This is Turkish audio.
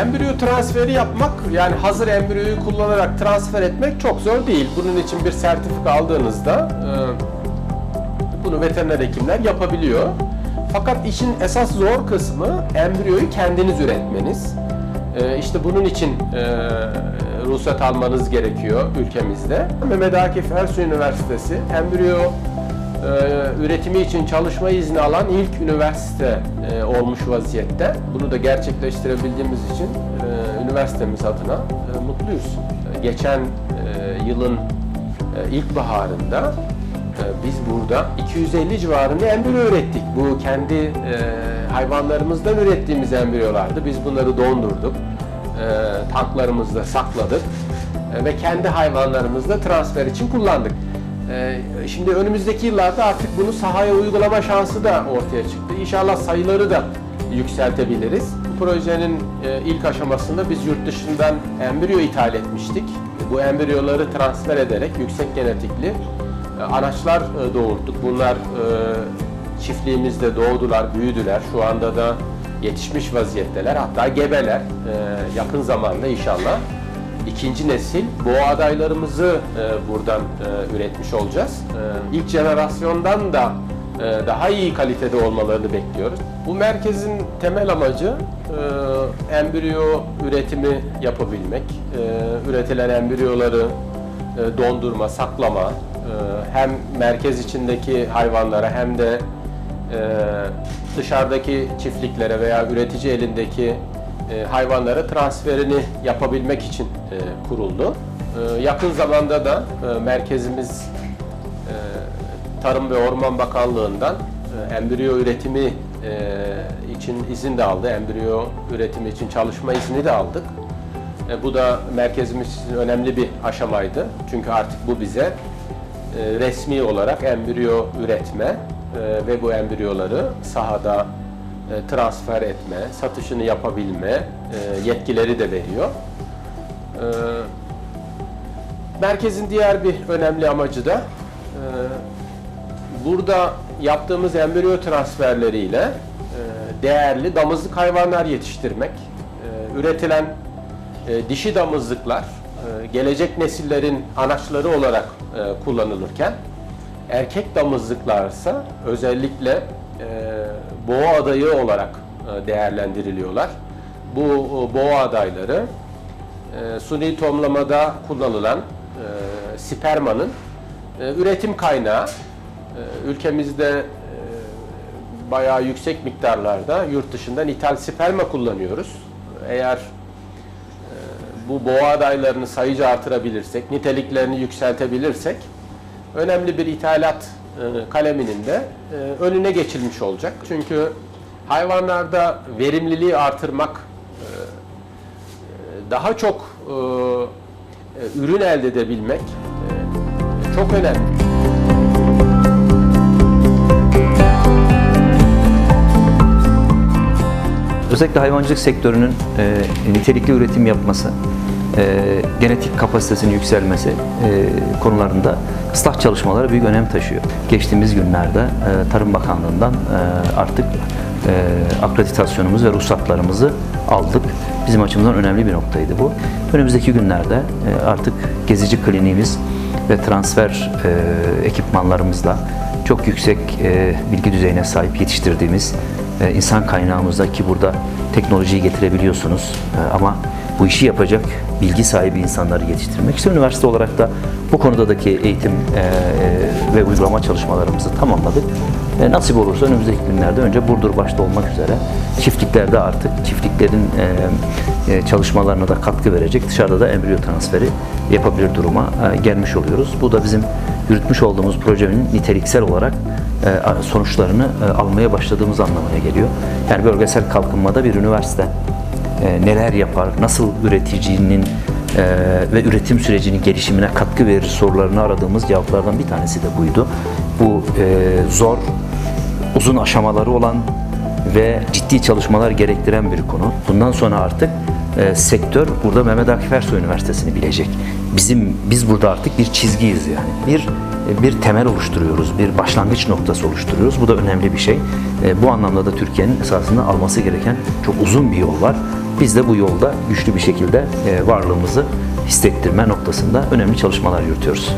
Embriyo transferi yapmak yani hazır embriyoyu kullanarak transfer etmek çok zor değil. Bunun için bir sertifika aldığınızda e, bunu veteriner hekimler yapabiliyor. Fakat işin esas zor kısmı embriyoyu kendiniz üretmeniz. E, işte bunun için e, ruhsat almanız gerekiyor ülkemizde. Mehmet Akif Ersoy Üniversitesi embriyo e, üretimi için çalışma izni alan ilk üniversite e, olmuş vaziyette. Bunu da gerçekleştirebildiğimiz için e, üniversitemiz adına mutluyuz. Geçen yılın e, ilkbaharında biz burada 250 civarında embriyo ürettik. Bu kendi hayvanlarımızdan ürettiğimiz embriyolardı. Biz bunları dondurduk. Tanklarımızda sakladık. Ve kendi hayvanlarımızda transfer için kullandık. Ee, Şimdi önümüzdeki yıllarda artık bunu sahaya uygulama şansı da ortaya çıktı. İnşallah sayıları da yükseltebiliriz. Bu projenin e, ilk aşamasında biz yurt dışından embriyo ithal etmiştik. Bu embriyoları transfer ederek yüksek genetikli e, anaçlar e, doğurttuk. Bunlar çiftliğimizde doğdular, büyüdüler. Şu anda da yetişmiş vaziyetteler. Hatta gebeler. Yakın zamanda inşallah ikinci nesil boğa adaylarımızı e, buradan e, üretmiş olacağız. E, ilk jenerasyondan da e, daha iyi kalitede olmalarını bekliyoruz. Bu merkezin temel amacı e, embriyo üretimi yapabilmek, e, üretilen embriyoları e, dondurma, saklama, e, hem merkez içindeki hayvanlara hem de e, dışarıdaki çiftliklere veya üretici elindeki e, hayvanlara transferini yapabilmek için e, kuruldu. E, yakın zamanda da e, merkezimiz Tarım ve Orman Bakanlığı'ndan embriyo üretimi için izin de aldı. Embriyo üretimi için çalışma izni de aldık. Bu da merkezimiz için önemli bir aşamaydı. Çünkü artık bu bize resmi olarak embriyo üretme ve bu embriyoları sahada transfer etme, satışını yapabilme e, yetkileri de veriyor. E, Merkezin diğer bir önemli amacı da e, burada yaptığımız embriyo transferleriyle e, değerli damızlık hayvanlar yetiştirmek, e, üretilen e, dişi damızlıklar e, gelecek nesillerin anaçları olarak e, kullanılırken erkek damızlıklarsa özellikle e, boğa adayı olarak e, değerlendiriliyorlar. Bu e, boğa adayları e, suni tohumlamada kullanılan spermanın üretim kaynağı. Ülkemizde bayağı yüksek miktarlarda yurt dışından ithal sperma kullanıyoruz. Eğer bu boğa adaylarını sayıca artırabilirsek, niteliklerini yükseltebilirsek önemli bir ithalat kaleminin de e, önüne geçilmiş olacak. Çünkü hayvanlarda verimliliği artırmak, e, e, daha çok e, e, ürün elde edebilmek e, çok önemli. Özellikle hayvancılık sektörünün e, nitelikli üretim yapması, e, genetik kapasitesinin yükselmesi e, konularında ıslah çalışmaları büyük önem taşıyor. Geçtiğimiz günlerde e, Tarım Bakanlığı'ndan e, artık e, akreditasyonumuzu ve ruhsatlarımızı aldık. Bizim açımızdan önemli bir noktaydı bu. Önümüzdeki günlerde e, artık gezici kliniğimiz ve transfer e, ekipmanlarımızla çok yüksek e, bilgi düzeyine sahip yetiştirdiğimiz e, insan kaynağımızda ki burada teknolojiyi getirebiliyorsunuz E, ama bu işi yapacak bilgi sahibi insanları yetiştirmek. İşte üniversite olarak da bu konudaki eğitim e, e, ve uygulama çalışmalarımızı tamamladık. E, nasip olursa önümüzdeki günlerde önce Burdur başta olmak üzere çiftliklerde artık çiftliklerin e, çalışmalarına da katkı verecek dışarıda da embriyo transferi yapabilir duruma gelmiş oluyoruz. Bu da bizim yürütmüş olduğumuz projenin niteliksel olarak sonuçlarını almaya başladığımız anlamına geliyor. Yani bölgesel kalkınmada bir üniversite e, neler yapar, nasıl üreticinin e, ve üretim sürecinin gelişimine katkı verir sorularını aradığımız cevaplardan bir tanesi de buydu. Bu e, zor, uzun aşamaları olan ve ciddi çalışmalar gerektiren bir konu. Bundan sonra artık e, sektör burada Mehmet Akif Ersoy Üniversitesi'ni bilecek. Bizim biz burada artık bir çizgiyiz yani. Bir bir temel oluşturuyoruz, bir başlangıç noktası oluşturuyoruz. Bu da önemli bir şey. Bu anlamda da Türkiye'nin esasında alması gereken çok uzun bir yol var. Biz de bu yolda güçlü bir şekilde e, varlığımızı hissettirme noktasında önemli çalışmalar yürütüyoruz.